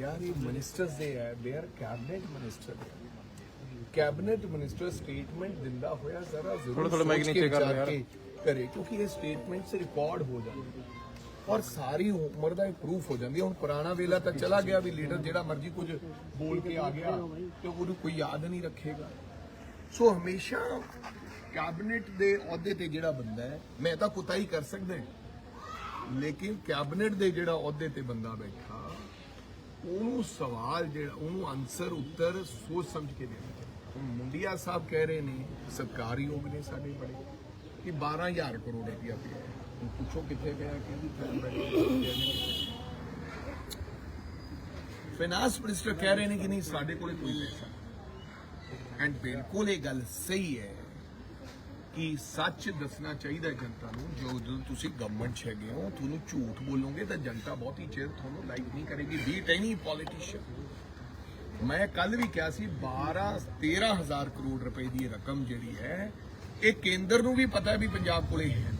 ਯਾਰ ਇਹ ਮਿਨਿਸਟਰਸ ਦੇ ਹੈ they are cabinet minister cabinet minister statement ਦਿੰਦਾ ਹੋਇਆ ਜ਼ਰਾ ਜ਼ਰੂਰ mic ਸੋਚ ਨੀਚੇ ਕਰ ਯਾਰ। ਕਰੇ ਕਿਉਂਕਿ ਇਹ ਸਟੇਟਮੈਂਟਸ ਰਿਕਾਰਡ ਹੋ ਜਾਂਦੀ ਔਰ ਸਾਰੀ ਉਮਰ ਦਾ ਪ੍ਰੂਫ ਹੋ ਜਾਂਦੀ। ਹੁਣ ਪੁਰਾਣਾ ਵੇਲਾ ਤਾਂ ਚਲਾ ਗਿਆ ਵੀ ਲੀਡਰ ਜਿਹੜਾ ਮਰਜ਼ੀ ਕੁਝ ਬੋਲ ਕੇ ਆ ਗਿਆ ਤੇ ਉਹਨੂੰ ਕੋਈ ਯਾਦ ਨਹੀਂ ਰੱਖੇਗਾ ਸੋ ਹਮੇਸ਼ਾ ਕੈਬਨਿਟ ਦੇ ਅਹੁਦੇ ਤੇ ਜਿਹੜਾ ਬੰਦਾ ਹੈ ਮੈਂ ਤਾਂ ਕੁਤਾਈ ਕਰ ਸਕਦਾ। ਲੇਕਿਨ ਕੈਬਨਿਟ ਦੇ ਜਿਹੜਾ ਅਹੁਦੇ ਤੇ ਬੰਦਾ ਬੈਠਾ ਉਹਨੂੰ ਸਵਾਲ ਜਿਹੜਾ, ਉਹਨੂੰ ਆਨਸਰ ਉੱਤਰ ਸੋਚ ਸਮਝ ਕੇ ਦੇਣਾ ਹੁਣ ਮੁੰਡਿਆ ਸਾਹਿਬ ਕਹਿ ਰਹੇ ਨੇ, ਸਰਕਾਰੀ ਯੋਗ ਨੇ ਸਾਡੇ ਬੜੇ, ਕਿ 12000 ਕਰੋੜ ਰੁਪਇਆ ਪਿਆ ਹੈ। ਹੁਣ ਪੁੱਛੋ ਕਿੱਥੇ ਪਿਆ ਕਿਹਦੀ ਫਾਈਨਾਂਸ ਮਿਨਿਸਟਰ ਕਹਿ ਰਹੇ ਨੇ ਕਿ ਨਹੀਂ, ਸਾਡੇ ਕੋਲੇ ਕੋਈ ਪੈਸਾ ਐਂਡ ਬਿਲਕੁਲ ਇਹ ਗੱਲ ਸਹੀ ਹੈ। ਕਿ ਸੱਚ ਦੱਸਣਾ ਚਾਹੀਦਾ ਜਨਤਾ ਨੂੰ? ਜੋ ਜਦੋਂ ਤੁਸੀਂ ਗਵਰਨਮੈਂਟ 'ਚ ਹੈਗੇ ਹੋ, ਤੁਹਾਨੂੰ ਝੂਠ ਬੋਲੋਗੇ ਤਾਂ ਜਨਤਾ ਬਹੁਤ ਹੀ ਚਿਰ ਤੁਹਾਨੂੰ ਲਾਈਕ ਨਹੀਂ ਕਰੇਗੀ ਬੀਟ ਐਨੀ ਪੋਲੀਟੀਸ਼ੀਅਨ ਮੈਂ ਕੱਲ ਵੀ ਕਿਹਾ ਸੀ 12 13000 ਕਰੋੜ ਰੁਪਏ ਦੀ ਰਕਮ ਜਿਹੜੀ ਹੈ, ਇਹ ਕੇਂਦਰ ਨੂੰ ਵੀ ਪਤਾ ਵੀ ਪੰਜਾਬ ਕੋਲੇ ਹੈ।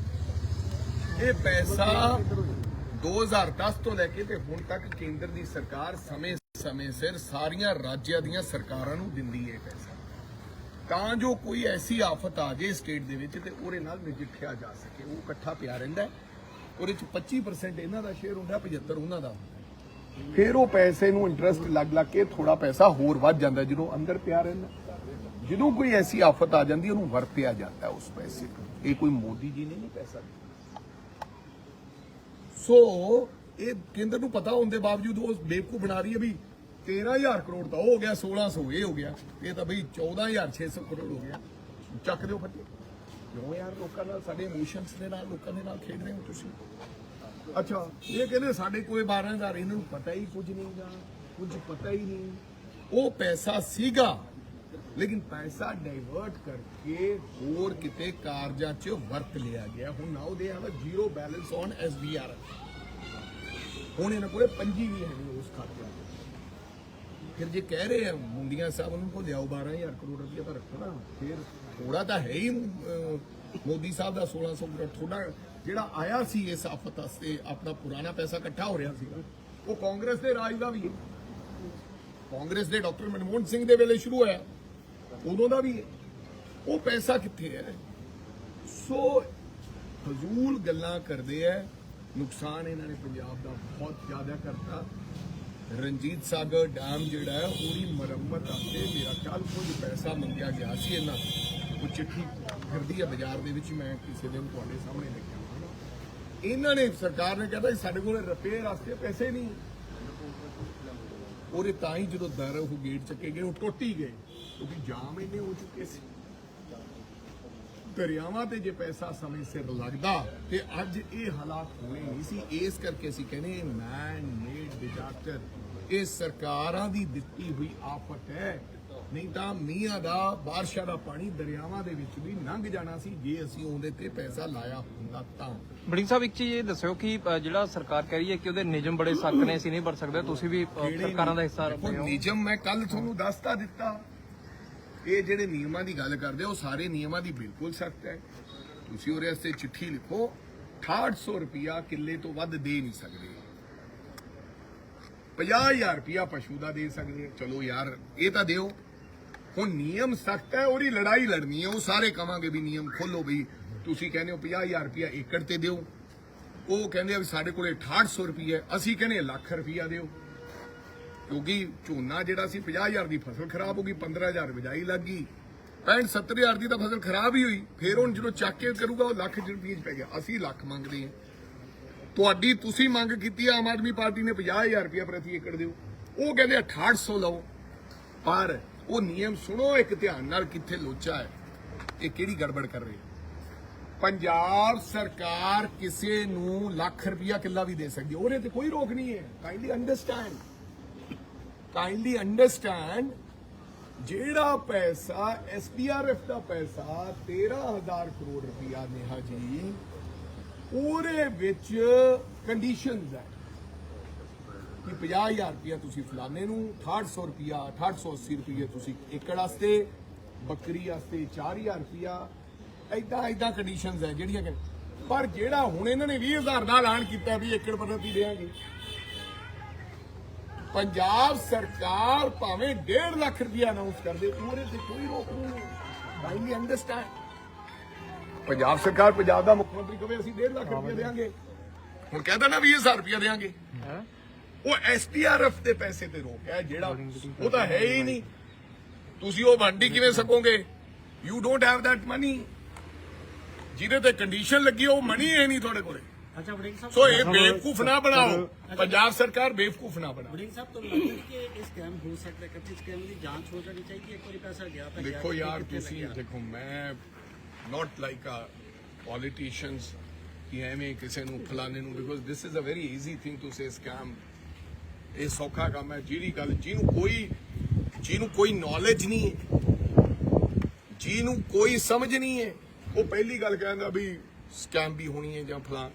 ਇਹ ਪੈਸਾ 2010 ਤੋਂ ਲੈ ਕੇ ਤੇ ਹੁਣ ਤੱਕ ਕੇਂਦਰ ਦੀ ਸਰਕਾਰ ਸਮੇਂ ਸਮੇਂ ਸਿਰ ਸਾਰੀਆਂ ਰਾਜਾਂ ਦੀਆਂ ਸਰਕਾਰਾਂ ਨੂੰ ਦਿੰਦੀ ਹੈ ਪੈਸਾ। ਤਾਂ ਜੋ ਕੋਈ ਐਸੀ ਆਫਤ ਆ ਜੇ ਸਟੇਟ ਦੇ ਵਿੱਚ ਤੇ ਉਹਦੇ ਨਾਲ ਨਜਿੱਠਿਆ ਜਾ ਸਕੇ। ਉਹ ਇਕੱਠਾ ਪਿਆ ਰਹਿੰਦਾ ਉਹਦੇ ਚ 25% ਇਹਨਾਂ ਦਾ ਸ਼ੇਅਰ ਹੁੰਦਾ 75 ਉਹਨਾਂ ਦਾ ਫਿਰ ਉਹ ਪੈਸੇ ਨੂੰ ਇੰਟਰਸਟ ਲੱਗ ਲੱਗ ਕੇ ਥੋੜਾ ਪੈਸਾ ਹੋਰ ਵੱਧ ਜਾਂਦਾ, ਜਦੋਂ ਅੰਦਰ ਪਿਆ ਰਹਿੰਦਾ ਜਦੋਂ ਕੋਈ ਐਸੀ ਆਫਤ ਆ ਜਾਂਦੀ, ਉਹਨੂੰ ਵਰਤਿਆ ਜਾਂਦਾ ਉਸ ਪੈਸੇ ਨੂੰ। ਇਹ ਕੋਈ ਮੋਦੀ ਜੀ ਨੇ ਨਹੀਂ ਪੈਸਾ ਸੋ, ਇਹ ਕੇਂਦਰ ਨੂੰ ਪਤਾ ਹੋਣ ਦੇ ਬਾਵਜੂਦ ਉਹ ਬੇਵਕੂਫ ਬਣਾ ਰਹੀ ਹੈ ਵੀ 13000 ਕਰੋੜ ਤਾਂ ਉਹ ਹੋ ਗਿਆ 1600 ਇਹ ਹੋ ਗਿਆ। ਇਹ ਤਾਂ ਬਈ 14600 ਕਰੋੜ ਹੋ ਗਿਆ। ਚੱਕ ਦਿਓ ਫੱਟੇ ਕਿਉਂ ਯਾਰ ਲੋਕਾਂ ਨਾਲ, ਸਾਡੇ ਇਮੋਸ਼ਨਸ ਦੇ ਨਾਲ, ਲੋਕਾਂ ਦੇ ਨਾਲ ਖੇਡ ਰਹੇ ਹੋ ਤੁਸੀਂ? ਅੱਛਾ, ਇਹ ਕਹਿੰਦੇ ਸਾਡੇ ਕੋਲੇ 12000 ਇਹਨਾਂ ਨੂੰ ਪਤਾ ਹੀ ਕੁਝ ਨਹੀਂ ਗਾ, ਕੁਝ ਪਤਾ ਹੀ ਨਹੀਂ। ਉਹ ਪੈਸਾ ਸੀਗਾ, ਲੇਕਿਨ ਪੈਸਾ ਡਾਈਵਰਟ ਕਰਕੇ ਹੋਰ ਕਿਤੇ ਕਾਰਜਾਂ 'ਚ ਵਰਤ ਲਿਆ ਗਿਆ। ਹੁਣ now they have zero balance on SBR ਹੁਣ ਇਹਨਾਂ ਕੋਲੇ ਪੰਜੀ ਵੀ ਹੈ ਨਹੀਂ ਉਸ ਖਾਤੇ 'ਚ ਫਿਰ ਜੇ ਕਹਿ ਰਹੇ ਆ, ਮੁੰਡੀਆਂ ਸਾਹਿਬ ਨੂੰ ਕੋ ਲਿਆਓ 12000 ਕਰੋੜ ਰੁਪਏ ਤਾਂ ਰੱਖੋ ਫਿਰ ਥੋੜਾ ਤਾਂ ਹੈ ਹੀ ਮੋਦੀ ਸਾਹਿਬ ਦਾ 1600 ਕਰੋੜ। ਥੋੜਾ ਜਿਹੜਾ ਆਇਆ ਸੀ ਇਸ ਆਫਤ ਵਾਸਤੇ ਆਪਣਾ ਪੁਰਾਣਾ ਪੈਸਾ ਇਕੱਠਾ ਹੋ ਰਿਹਾ ਸੀਗਾ, ਉਹ ਕਾਂਗਰਸ ਦੇ ਰਾਜ ਦਾ ਵੀ ਹੈ। ਕਾਂਗਰਸ ਦੇ ਡਾਕਟਰ ਮਨਮੋਹਨ ਸਿੰਘ ਦੇ ਵੇਲੇ ਸ਼ੁਰੂ ਹੋਇਆ, ਉਦੋਂ ਦਾ ਵੀ ਉਹ ਪੈਸਾ ਕਿੱਥੇ ਹੈ? ਸੋ ਫਜ਼ੂਲ ਗੱਲਾਂ ਕਰਦੇ ਐ ਨੁਕਸਾਨ ਇਹਨਾਂ ਨੇ ਪੰਜਾਬ ਦਾ ਬਹੁਤ ਜ਼ਿਆਦਾ ਕਰਤਾ। ਰਣਜੀਤ ਸਾਗਰ ਡੈਮ ਜਿਹੜਾ ਹੈ, ਉਹਦੀ ਮੁਰੰਮਤ ਵਾਸਤੇ ਮੇਰਾ ਕੱਲ ਕੁਝ ਪੈਸਾ ਮੰਗਿਆ ਗਿਆ ਸੀ ਇਹਨਾਂ ਤੋਂ। ਉਹ ਚਿੱਠੀ ਫਿਰਦੀ ਹੈ ਬਾਜ਼ਾਰ ਦੇ ਵਿੱਚ, ਮੈਂ ਕਿਸੇ ਦਿਨ ਤੁਹਾਡੇ ਸਾਹਮਣੇ ਲਿਖਿਆ ਇਹਨਾਂ ਨੇ, ਸਰਕਾਰ ਨੇ ਕਹਿੰਦਾ ਸਾਡੇ ਕੋਲ ਰਿਪੇਅਰ ਵਾਸਤੇ ਪੈਸੇ ਨਹੀਂ। ਉਹਦੇ ਤਾਂ ਹੀ ਜਦੋਂ ਦਰ ਉਹ ਗੇਟ ਚੱਕੇ ਗਏ, ਉਹ ਟੁੱਟ ਹੀ ਗਏ, ਕਿਉਂਕਿ ਜਾਮ ਇੰਨੇ ਹੋ ਚੁੱਕੇ ਸੀ। ਦਰਿਆਵਾਂ ਤੇ ਜੇ ਪੈਸਾ ਸਮੇਂ ਸਿਰ ਲੱਗਦਾ, ਤੇ ਅੱਜ ਇਹ ਹਾਲਾਤ ਹੋਣੇ ਨਹੀਂ ਸੀ। ਇਸ ਕਰਕੇ ਅਸੀਂ ਕਹਿੰਦੇ ਮੈਨ ਮੇਡ ਡਿਜ਼ਾਸਟਰ ਇਹ ਸਰਕਾਰਾਂ ਦੀ ਦਿੱਤੀ ਹੋਈ ਆਫਤ ਹੈ। ਨਹੀਂ ਤਾਂ ਮੀਂਹਾਂ ਦਾ ਬਾਰਿਸ਼ਾਂ ਦਾ ਪਾਣੀ ਦਰਿਆਵਾਂ ਦੇ ਵਿੱਚ ਵੀ ਲੰਘ ਜਾਣਾ ਸੀ ਜੇ ਅਸੀਂ ਉਹਦੇ ਤੇ ਪੈਸਾ ਲਾਇਆ ਹੁੰਦਾ ਤਾਂ। ਬੜਿੰਗ ਸਾਹਿਬ ਇੱਕ ਚੀਜ਼ ਇਹ ਦੱਸਿਓ ਕਿ ਜਿਹੜਾ ਸਰਕਾਰ ਕਹਿ ਰਹੀ ਹੈ ਕਿ ਉਹਦੇ ਨਿਯਮ ਬੜੇ ਸਖਤ ਨੇ ਅਸੀਂ ਨਹੀਂ ਵਰਤ ਸਕਦੇ ਤੁਸੀਂ ਵੀ ਸਰਕਾਰਾਂ ਦਾ ਹਿੱਸਾ ਰਹੇ ਹੋ। ਨਿਯਮ ਮੈਂ ਕੱਲ ਤੁਹਾਨੂੰ ਦੱਸਤਾ ਦਿੱਤਾ। ਇਹ ਜਿਹੜੇ ਨਿਯਮਾਂ ਦੀ ਗੱਲ ਕਰਦੇ ਹੋ ਸਾਰੇ ਨਿਯਮਾਂ ਦੀ ਬਿਲਕੁਲ ਸਖਤ ਹੈ। ਤੁਸੀਂ ਉਹਦੇ ਵਾਸਤੇ ਚਿੱਠੀ ਲਿਖੋ 6800 ਰੁਪਿਆ ਕਿੱਲੇ ਤੋਂ ਵੱਧ ਦੇ ਨਹੀਂ ਸਕਦੇ। 50000 ਰੁਪਿਆ ਪਸ਼ੂ ਦਾ ਦੇ ਸਕਦੇ ਹੋ। ਚਲੋ ਯਾਰ, ਇਹ ਤਾਂ ਦਿਓ। ਹੁਣ ਨਿਯਮ ਸਖਤ ਹੈ, ਉਹਦੀ ਲੜਾਈ ਲੜਨੀ ਹੈ। ਉਹ ਸਾਰੇ ਕਵਾਂਗੇ ਵੀ ਨਿਯਮ ਖੋਲੋ ਵੀ ਤੁਸੀਂ ਕਹਿੰਦੇ ਹੋ 50000 ਰੁਪਿਆ ਏਕੜ ਤੇ ਦਿਓ। ਉਹ ਕਹਿੰਦੇ ਆ ਵੀ ਸਾਡੇ ਕੋਲੇ 6800 ਰੁਪਿਆ ਹੈ। ਅਸੀਂ ਕਹਿੰਦੇ ਲੱਖ ਰੁਪਿਆ ਦਿਓ। ਕਿਉਂਕਿ ਝੋਨਾ ਜਿਹੜਾ ਸੀ 50000 ਦੀ ਫਸਲ ਖਰਾਬ ਹੋ ਗਈ 15000 ਬਿਜਾਈ ਲੱਗ ਗਈ। 65 70000 ਦੀ ਤਾਂ ਫਸਲ ਖਰਾਬ ਹੀ ਹੋਈ। ਫਿਰ ਹੁਣ ਜਦੋਂ ਚੱਕ ਕੇ ਕਰੂਗਾ, ਉਹ ਲੱਖ ਰੁਪਏ ਚ ਪੈ ਗਿਆ। ਅਸੀਂ ਲੱਖ ਮੰਗਦੇ ਹਾਂ। ਤੁਹਾਡੀ ਤੁਸੀਂ ਮੰਗ ਕੀਤੀ ਆਮ ਆਦਮੀ ਪਾਰਟੀ ਨੇ 50000 ਰੁਪਏ ਪ੍ਰਤੀ ਏਕੜ ਦਿਓ। ਉਹ ਕਹਿੰਦੇ 6800 ਲਓ। ਪਰ ਉਹ ਨਿਯਮ ਸੁਣੋ ਇੱਕ ਧਿਆਨ ਨਾਲ ਕਿੱਥੇ ਲੋਚਾ ਹੈ। ਇਹ ਕਿਹੜੀ ਗੜਬੜ ਕਰ ਰਹੀ ਹੈ? ਪੰਜਾਬ ਸਰਕਾਰ ਕਿਸੇ ਨੂੰ ਲੱਖ ਰੁਪਇਆ ਕਿੱਲਾ ਵੀ ਦੇ ਸਕਦੀ ਉਹਦੇ ਤੇ ਕੋਈ ਰੋਕ ਨਹੀਂ ਹੈ। ਕਾਈਂਡਲੀ ਅੰਡਰਸਟੈਂਡ ਕਾਈਂਡਲੀ ਅੰਡਰਸਟੈਂਡ ਜਿਹੜਾ ਪੈਸਾ ਐਸਪੀਆਰਐਫ ਦਾ ਪੈਸਾ 13000 ਕਰੋੜ ਰੁਪਇਆ ਨੇਹਾ ਜੀ ਉਹਦੇ ਵਿੱਚ ਕੰਡੀਸ਼ਨਸ ਹੈ ਕਿ 50000 ਰੁਪਇਆ ਤੁਸੀਂ ਫਲਾਣੇ ਨੂੰ 6800 ਰੁਪਇਆ 6880 ਰੁਪਏ ਤੁਸੀਂ ਏਕੜ ਵਾਸਤੇ, ਬੱਕਰੀ ਵਾਸਤੇ 4000 ਰੁਪਇਆ। ਐਦਾਂ ਐਦਾਂ ਕੰਡੀਸ਼ਨਸ ਹੈ ਜਿਹੜੀਆਂ ਕਿ ਪਰ ਜਿਹੜਾ ਹੁਣ ਇਹਨਾਂ ਨੇ 20000 ਦਾ ਐਲਾਨ ਕੀਤਾ ਵੀ ਏਕੜ ਪ੍ਰਤੀ ਦੇਾਂਗੇ ਪੰਜਾਬ ਸਰਕਾਰ ਭਾਵੇਂ 1.5 ਲੱਖ ਰੁਪਇਆ ਅਨਾਉਂਸ ਕਰ ਦੇ, ਉਹਦੇ ਤੇ ਕੋਈ ਰੋਕ ਨਹੀਂ ਕਾਈਂਡਲੀ ਅੰਡਰਸਟੈਂਡ ਪੰਜਾਬ ਸਰਕਾਰ ਪੰਜਾਬ ਦਾ ਮੁੱਖ ਮੰਤਰੀ ਕਵੇ ਅਸੀਂ 1.5 ਲੱਖ ਰੁਪਏ ਦੇਾਂਗੇ ਹੁਣ ਕਹਿ ਦੇਣਾ 20000 ਰੁਪਏ ਦੇਾਂਗੇ ਉਹ ਐਸਟੀਆਰਐਫ ਦੇ ਪੈਸੇ ਤੇ ਰੋਕ ਹੈ ਜਿਹੜਾ ਉਹ ਤਾਂ ਹੈ ਹੀ ਨਹੀਂ। ਤੁਸੀਂ ਉਹ ਵੰਡੀ ਕਿਵੇਂ ਸਕੋਗੇ? You don't have that money ਜਿਹਦੇ ਤੇ ਕੰਡੀਸ਼ਨ ਲੱਗੀ ਉਹ ਮਨੀ ਹੈ ਨਹੀਂ ਤੁਹਾਡੇ ਕੋਲੇ। ਸੋ ਇਹ ਬੇਵਕੂਫ ਨਾ ਬਣਾਓ। ਪੰਜਾਬ ਸਰਕਾਰ ਬੇਵਕੂਫ ਨਾ ਬਣਾਓ। ਬ੍ਰਿੰਗ ਸਾਹਿਬ ਤੁਹਾਨੂੰ ਲੱਗਦਾ ਕਿ ਇਸ ਸਕੈਮ ਹੋ ਸਕਦਾ ਕਿ ਇਸ ਸਕੈਮ ਦੀ ਜਾਂਚ ਹੋ ਜਾਣੀ ਚਾਹੀਦੀ ਇੱਕ ਵਾਰੀ ਪੈਸਾ ਗਿਆ ਤਾਂ ਦੇਖੋ ਯਾਰ ਤੁਸੀਂ ਦੇਖੋ ਮੈਂ ਨਾਟ ਲਾਈਕ ਅ ਪੋਲੀਟੀਸ਼ੀਅਨਸ ਕਿ ਐਵੇਂ ਕਿਸੇ ਨੂੰ ਫਲਾਣੇ ਨੂੰ because this is a very easy thing to say scam ਇਹ ਸੌਖਾ ਕੰਮ ਹੈ ਜਿਹੜੀ ਗੱਲ ਜਿਹਨੂੰ ਕੋਈ ਜਿਹਨੂੰ ਕੋਈ ਨੌਲੇਜ ਨਹੀਂ ਹੈ ਜਿਹਨੂੰ ਕੋਈ ਸਮਝ ਨਹੀਂ ਹੈ ਉਹ ਪਹਿਲੀ ਗੱਲ ਕਹਿੰਦਾ ਵੀ ਸਕੈਮ ਵੀ ਹੋਣੀ ਹੈ ਜਾਂ ਫਲਾਂ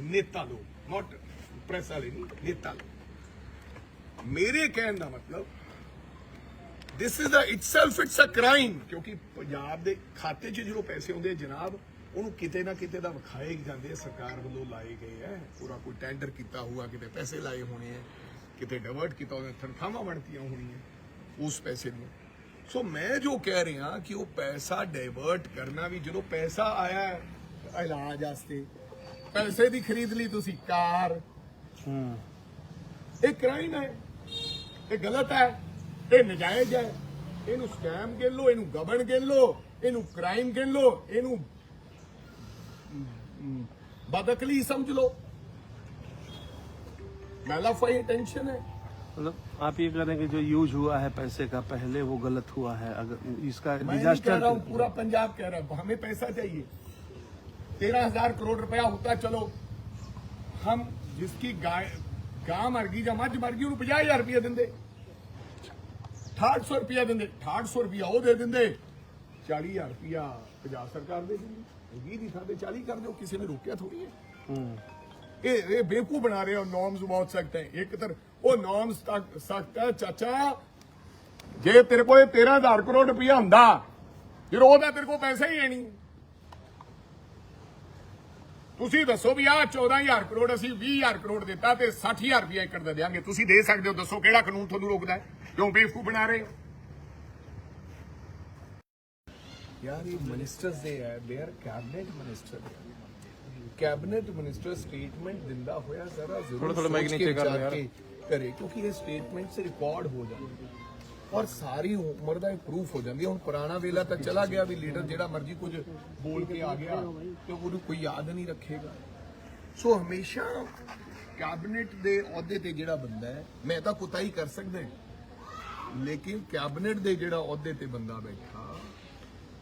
ਨੇਤਾ ਲੋਕ ਨਾਟ ਪ੍ਰੈਸ ਵਾਲੇ ਨਹੀਂ ਨੇਤਾ ਲੋਕ ਮੇਰੇ ਕਹਿਣ ਦਾ ਮਤਲਬ this is a itself it's a crime ਕਿਉਂਕਿ ਪੰਜਾਬ ਦੇ ਖਾਤੇ 'ਚ ਜਦੋਂ ਪੈਸੇ ਆਉਂਦੇ ਜਨਾਬ ਉਹਨੂੰ ਕਿਤੇ ਨਾ ਕਿਤੇ ਦਾ ਵਿਖਾਏ ਜਾਂਦੇ ਸਰਕਾਰ ਵੱਲੋਂ ਲਾਏ ਗਏ ਹੈ ਪੂਰਾ ਕੋਈ ਟੈਂਡਰ ਕੀਤਾ ਹੋਊਗਾ ਕਿਤੇ ਪੈਸੇ ਲਾਏ ਹੋਣੇ ਆ ਕਿਤੇ ਡਿਵਰਟ ਕੀਤਾ ਉਹਨੇ ਤਨਖਾਹਾਂ ਬਣਤੀਆਂ ਹੋਣੀਆਂ ਉਸ ਪੈਸੇ ਨੂੰ ਸੋ ਮੈਂ ਜੋ ਕਹਿ ਰਿਹਾ ਕਿ ਉਹ ਪੈਸਾ ਡਾਇਵਰਟ ਕਰਨਾ ਵੀ ਜਦੋਂ ਪੈਸਾ ਆਇਆ ਹੈ ਇਲਾਜ ਵਾਸਤੇ ਪੈਸੇ ਦੀ ਖਰੀਦ ਲਈ ਤੁਸੀਂ ਕਾਰ ਇਹ ਕ੍ਰਾਈਮ ਹੈ। ਇਹ ਗਲਤ ਹੈ। ਇਹ ਨਜਾਇਜ਼ ਹੈ ਇਹਨੂੰ ਸਕੈਮ ਗਿਣ ਲਓ ਇਹਨੂੰ ਗਬਨ ਗਿਣ ਲਓ ਇਹਨੂੰ ਕ੍ਰਾਈਮ ਗਿਣ ਲਓ ਇਹਨੂੰ ਅਮ, ਬਦਅਕਲੀ ਸਮਝ ਲਓ ਮੈਲਾਫਾਈ ਟੈਂਸ਼ਨ ਹੈ मतलब आप ये कह रहे हैं कि जो यूज हुआ है पैसे का पहले वो गलत हुआ है अगर इसका मैं नहीं कह डिजास्टर रहा हूँ पूरा पंजाब कह रहा है हमें पैसा चाहिए तेरह हजार करोड़ रुपया होता चलो हम जिसकी गाय गां मर गई ਜਾਂ ਮੱਝ ਮਰ ਗਈ ਉਹਨੂੰ 50000 ਰੁਪਇਆ ਦਿੰਦੇ 6800 ਸਰਕਾਰ ਦੇ ਦਿੰਦੀ। 20 ਦੀ 40 ਕਰ ਦਿਓ ਕਿਸੇ ਨੇ ਰੋਕਿਆ ਥੋੜੀ ਹੈ। ਇਹ ਇਹ ਬੇਕੂ ਬਣਾ ਰਹੇ ਹੋ ਨੋਰਮਸ ਬਹੁਤ ਸਖਤ ਹੈ। ਇੱਕ ਤਰ ਉਹ ਨੋਰਮਸ ਸਖਤ ਹੈ ਚਾਚਾ। ਜੇ ਤੇਰੇ ਕੋਲ 13000 ਕਰੋੜ ਰੁਪਿਆ ਹੁੰਦਾ ਫਿਰ ਉਹਦਾ ਤੇਰੇ ਕੋਲ ਪੈਸਾ ਹੀ ਹੈ ਨਹੀਂ। ਤੁਸੀਂ ਦੱਸੋ ਵੀ ਆਹ 14000 ਕਰੋੜ ਅਸੀਂ 20000 ਕਰੋੜ ਦਿੱਤਾ ਤੇ 60000 ਰੁਪਇਆ ਏਕੜ ਦਾ ਦੇਾਂਗੇ ਤੁਸੀਂ ਦੇ ਸਕਦੇ ਹੋ ਦੱਸੋ ਕਿਹੜਾ ਕਾਨੂੰਨ ਤੁਹਾਨੂੰ ਰੋਕਦਾ ਹੈ? ਕਿਉਂ ਬੇਵਕੂਫ ਬਣਾ ਰਹੇ ਹੋ? ਯਾਰ ਇਹ ਮਿਨਿਸਟਰਸ ਦੇ ਹੈ they are cabinet minister cabinet minister statement ਦਿੰਦਾ ਹੋਇਆ ਜ਼ਰਾ ਜ਼ਰੂਰ ਥੋੜ੍ਹਾ- ਥੋੜ੍ਹਾ ਮਾਈਕ ਨੀਚੇ ਕਰ ਯਾਰ। ਕਰੇ ਕਿਉਂਕਿ ਇਹ ਸਟੇਟਮੈਂਟਸ ਰਿਕਾਰਡ ਹੋ ਜਾਂਦੇ ਔਰ ਸਾਰੀ ਉਮਰ ਦਾ ਇਹ ਪ੍ਰੂਫ ਹੋ ਜਾਂਦੀ ਹੈ। ਹੁਣ ਪੁਰਾਣਾ ਵੇਲਾ ਤਾਂ ਚਲਾ ਗਿਆ ਵੀ ਲੀਡਰ ਜਿਹੜਾ ਮਰਜ਼ੀ ਕੁਝ ਬੋਲ ਕੇ ਆ ਗਿਆ ਤੇ ਉਹਨੂੰ ਕੋਈ ਯਾਦ ਨਹੀਂ ਰੱਖੇਗਾ। ਸੋ ਹਮੇਸ਼ਾ ਕੈਬਨਿਟ ਦੇ ਅਹੁਦੇ ਤੇ ਜਿਹੜਾ ਬੰਦਾ ਹੈ, ਮੈਂ ਤਾਂ ਕੁਤਾਈ ਕਰ ਸਕਦਾ ਲੇਕਿਨ ਕੈਬਨਿਟ ਦੇ ਜਿਹੜਾ ਅਹੁਦੇ ਤੇ ਬੰਦਾ ਬੈਠਾ,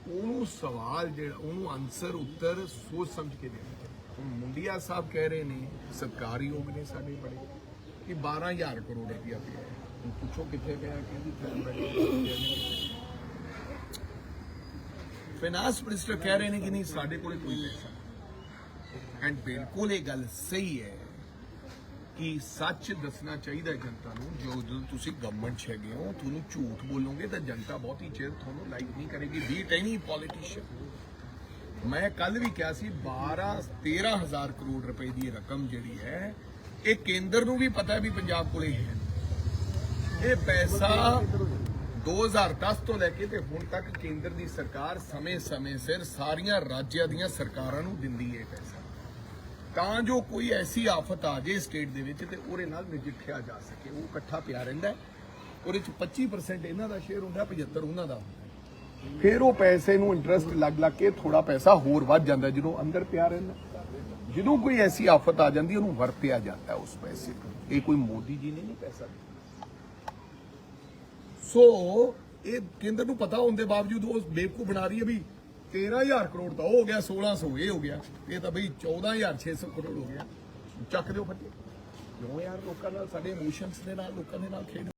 ਉਹਨੂੰ ਸਵਾਲ ਜਿਹੜਾ, ਉਹਨੂੰ ਆਨਸਰ ਉੱਤਰ ਸੋਚ ਸਮਝ ਕੇ ਦੇਣਾ ਚਾਹੀਦਾ। ਮੁੰਡਿਆ ਸਾਹਿਬ ਕਹਿ ਰਹੇ ਨੇ ਸਤਕਾਰਯੋਗ ਨੇ ਸਾਡੇ ਬੜੇ, ਕਿ 12000 ਕਰੋੜ ਰੁਪਇਆ ਪਿਆ ਪੁੱਛੋ ਕਿੱਥੇ ਗਿਆ, ਕਹਿੰਦੀ ਫੈਨ ਬੈਠੇ ਫਾਈਨਾਂਸ ਮਿਨਿਸਟਰ ਕਹਿ ਰਹੇ ਨੇ ਕਿ ਨਹੀਂ, ਸਾਡੇ ਕੋਲੇ ਕੋਈ ਪੈਸਾ ਐਂਡ ਬਿਲਕੁਲ ਇਹ ਗੱਲ ਸਹੀ ਹੈ ਕਿ ਸੱਚ ਦੱਸਣਾ ਚਾਹੀਦਾ ਹੈ ਜਨਤਾ ਨੂੰ, ਜੋ ਜਦੋਂ ਤੁਸੀਂ ਗਵਰਨਮੈਂਟ 'ਚ ਹੈਗੇ ਹੋ, ਤੁਹਾਨੂੰ ਝੂਠ ਬੋਲੋਗੇ ਤਾਂ ਜਨਤਾ ਬਹੁਤ ਹੀ ਚਿਰ ਤੁਹਾਨੂੰ ਲਾਈਕ ਨਹੀਂ ਕਰੇਗੀ। ਬੀਟ ਐਨੀ ਪੋਲੀਟੀਸ਼ੀਅਨ ਮੈਂ ਕੱਲ ਵੀ ਕਿਹਾ ਸੀ 12 13000 ਕਰੋੜ ਰੁਪਏ ਦੀ ਰਕਮ ਜਿਹੜੀ ਹੈ, ਇਹ ਕੇਂਦਰ ਨੂੰ ਵੀ ਪਤਾ ਵੀ ਪੰਜਾਬ ਕੋਲੇ ਹੈ ਇਹ ਪੈਸਾ 2010 ਤੋਂ ਲੈ ਕੇ ਤੇ ਹੁਣ ਤੱਕ ਕੇਂਦਰ ਦੀ ਸਰਕਾਰ ਸਮੇਂ-ਸਮੇਂ ਸਿਰ ਸਾਰੀਆਂ ਰਾਜਾਂ ਦੀਆਂ ਸਰਕਾਰਾਂ ਨੂੰ ਦਿੰਦੀ ਹੈ ਪੈਸਾ। ਤਾਂ ਜੋ ਕੋਈ ਐਸੀ ਆਫਤ ਆ ਜੇ ਸਟੇਟ ਦੇ ਵਿੱਚ ਤੇ ਉਹਦੇ ਨਾਲ ਨਜਿੱਠਿਆ ਜਾ ਸਕੇ। ਉਹ ਇਕੱਠਾ ਪਿਆ ਰਹਿੰਦਾ ਉਹਦੇ ਚ 25% ਇਹਨਾਂ ਦਾ ਸ਼ੇਅਰ ਹੁੰਦਾ 75 ਉਹਨਾਂ ਦਾ ਫਿਰ ਉਹ ਪੈਸੇ ਨੂੰ ਇੰਟਰਸਟ ਲੱਗ ਲੱਗ ਕੇ ਥੋੜਾ ਪੈਸਾ ਹੋਰ ਵੱਧ ਜਾਂਦਾ, ਜਦੋਂ ਅੰਦਰ ਪਿਆ ਰਹਿੰਦਾ। ਜਦੋਂ ਕੋਈ ਐਸੀ ਆਫਤ ਆ ਜਾਂਦੀ, ਉਹਨੂੰ ਵਰਤਿਆ ਜਾਂਦਾ ਉਸ ਪੈਸੇ ਨੂੰ। ਇਹ ਕੋਈ ਮੋਦੀ ਜੀ ਨੇ ਨਹੀਂ ਪੈਸਾ ਦਿੱਤਾ। ਸੋ ਇਹ ਕੇਂਦਰ ਨੂੰ ਪਤਾ ਹੋਣ ਦੇ ਬਾਵਜੂਦ ਉਹ ਬੇਵਕੂ ਬਣਾ ਰਹੀ ਹੈ ਵੀ 13000 ਕਰੋੜ ਤਾਂ ਉਹ ਹੋ ਗਿਆ 1600 ਇਹ ਹੋ ਗਿਆ। ਇਹ ਤਾਂ ਬਈ 14600 ਕਰੋੜ ਹੋ ਗਿਆ। ਚੱਕ ਦਿਓ ਫੱਟੇ। ਕਿਉਂ ਯਾਰ ਲੋਕਾਂ ਨਾਲ ਸਾਡੇ ਇਮੋਸ਼ਨਸ ਦੇ ਨਾਲ, ਲੋਕਾਂ ਦੇ ਨਾਲ ਖੇਡ